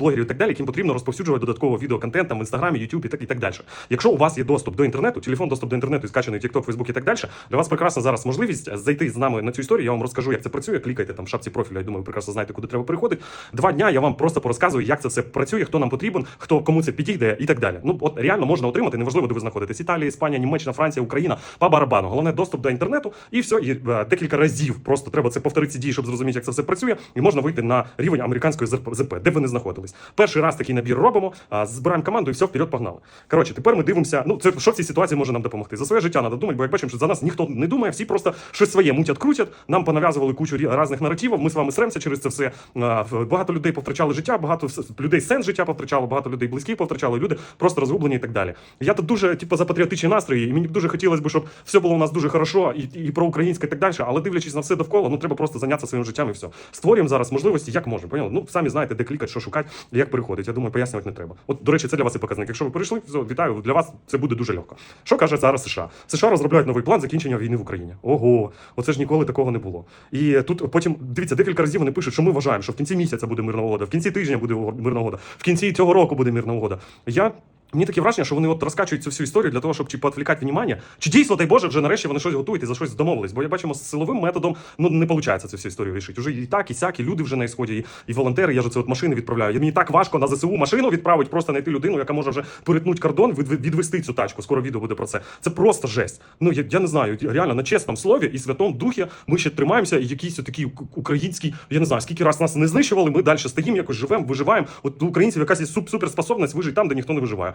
блогерів і так далі, яким потрібно розповсюджувати додатково відеоконтент там в інстаграмі, Ютубі так і так далі. Якщо у вас є доступ до інтернету, телефон, доступ до інтернету і скачаний TikTok, Facebook і так далі, для вас прекрасна зараз можливість зайти з нами на цю історію. Я вам розкажу, як це працює. Клікайте там в шапці профіля. Я думаю, прекрасно знаєте, куди треба переходити. Два дня я вам просто порозказую, як це все працює, хто нам потрібен, хто кому це підійде і так далі. Ну от реально можна отримати, неважливо, де ви знаходитесь. Італія, Іспанія, Німеччина, Франція, Україна по барабану. Головне доступ до інтернету, і все. І е, декілька разів просто треба це повторити дії, щоб зрозуміти, як це все працює, і можна вийти на рівень американської ЗП, де ви не знаходились. Перший раз такий набір робимо, збираємо команду і все, вперед погнали. Коротше, тепер ми дивимося. Ну, це що в цій ситуації може нам допомогти. За своє життя треба думати, бо як бачимо, що за нас ніхто не думає, всі просто щось своє мутять, крутять. Нам понав'язували кучу рі- різних наративів. Ми з вами сремся через це все. Багато людей повтрачали життя, багато людей сенс життя повтрачало, багато людей близьких повтрачали, люди просто розгублені і так далі. Я тут дуже типу, за патріотичні настрої, і мені дуже хотілося б, щоб все було у нас дуже хорошо і, і про українське і так далі. Але дивлячись на все довкола, ну треба просто зайнятися своїм життям і все. Створюємо зараз можливості, як можемо. Ну самі знаєте, де клікати, що шукати, як переходить. Я думаю, пояснювати не треба. От, до речі, це для вас і показник. Якщо ви перейшли, вітаю, для вас це буде дуже легко. Що каже зараз США? США розробляють новий план закінчення війни в Україні. Ого, оце ж ніколи такого не було. І тут потім дивіться, декілька разів вони пишуть, що ми вважаємо, що в кінці місяця буде мирна угода, в кінці тижня буде мирна угода, в кінці цього року буде мирна угода. Я Мені таке враження, що вони от розкачують цю всю історію для того, щоб чи поотвлікати внимання, чи дійсно, дай Боже, вже нарешті вони щось готують і за щось домовились. Бо я бачимо, з силовим методом ну не виходить цю всю історію рішити. Уже і так, і сяк, і люди вже на ісході, і, і волонтери. Я ж це от машини відправляю. Мені так важко на ЗСУ машину відправити, просто знайти людину, яка може вже перетнути кордон, від, відвести цю тачку. Скоро відео буде про це. Це просто жесть. Ну я, я не знаю, реально на чесному слові і святому духі ми ще тримаємося, і якийсь такий український, я не знаю, скільки раз нас не знищували. Ми далі стоїмо, якось живемо, виживаємо. От у українців якась суп- суперспособність вижити там, де ніхто не виживає.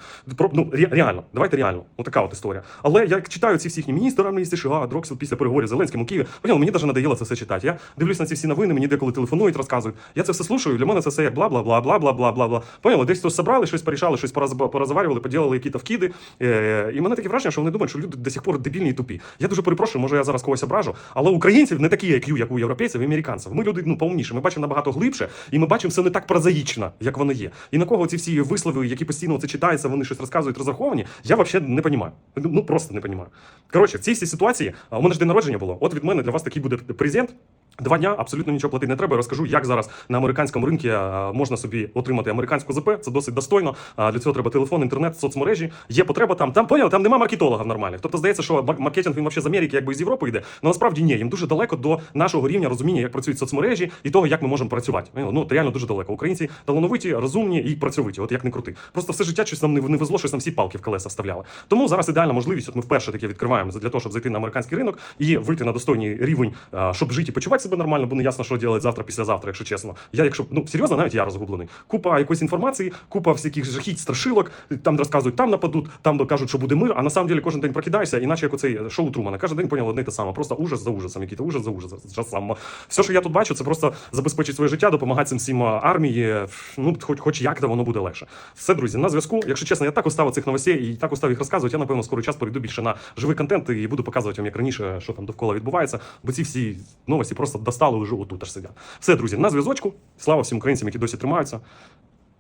Ну, реально, давайте реально. Отака от історія. Але я читаю ці всі їхні міністри міністри США, Дроксел після переговорів з Зеленським у Києві. Поняли, мені навіть надоело це все читати. Я дивлюсь на ці всі новини, мені деколи телефонують, розказують. Я це все слушаю. Для мене це все як бла бла бла бла бла бла бла бла. Поняли, десь хтось собрали, щось порішали, щось пораз- порозаварювали, поділили якісь вкиди. Е, і мене таке враження, що вони думають, що люди до сих пор дебільні і тупі. Я дуже перепрошую, може я зараз когось ображу, але українців не такі IQ, як у європейців і американців. Ми люди ну повніші. Ми бачимо набагато глибше, і ми бачимо все не так прозаїчно, як воно є. І на кого ці всі вислови, які постійно це читаються, вони щось розказують, розраховані, я взагалі не розумію. Ну просто не розумію. Коротше, в цій ситуації у мене ж день народження було. От від мене для вас такий буде презент. Два дня абсолютно нічого платити не треба. Я розкажу, як зараз на американському ринку можна собі отримати американську ЗП. Це досить достойно. Для цього треба телефон, інтернет, соцмережі. Є потреба там. Там поняли, там нема маркетологів нормальних. Тобто здається, що мар- маркетинг він взагалі з Америки, якби з Європи йде. Але насправді ні. Їм дуже далеко до нашого рівня розуміння, як працюють соцмережі і того, як ми можемо працювати. Ну от реально дуже далеко. Українці талановиті, розумні і працьовиті. От як не крути. Просто все життя щось нам не, не везло, щось нам всі палки в колеса вставляли. Тому зараз ідеальна можливість. От ми вперше таке відкриваємо для того, щоб зайти на американський ринок і вийти на достойний рівень, щоб жити і почувати себе нормально, бо не ясно, що робити завтра, післязавтра, якщо чесно. Я, якщо ну серйозно, навіть я розгублений. Купа якоїсь інформації, купа всяких жахіть, страшилок. Там розказують, там нападуть, там кажуть, що буде мир. А на самом деле кожен день прокидаєшся, іначе як оцей шоу Трумана. Кожен день поняв одне те саме. Просто ужас за ужасом, який-то ужас за ужасом. Все, що я тут бачу, це просто забезпечить своє життя, допомагати цим всім армії. Ну, хоч, хоч як то воно буде легше. Все, друзі, на зв'язку. Якщо чесно, я так устав цих новостей і так устав їх розказувати. Я напевно скоро час перейду більше на живий контент і буду показувати вам як раніше, що там довкола відбувається. Бо ці всі новості просто достали вже отут аж сидять. Все, друзі, на зв'язочку. Слава всім українцям, які досі тримаються.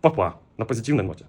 Па-па, на позитивній ноті.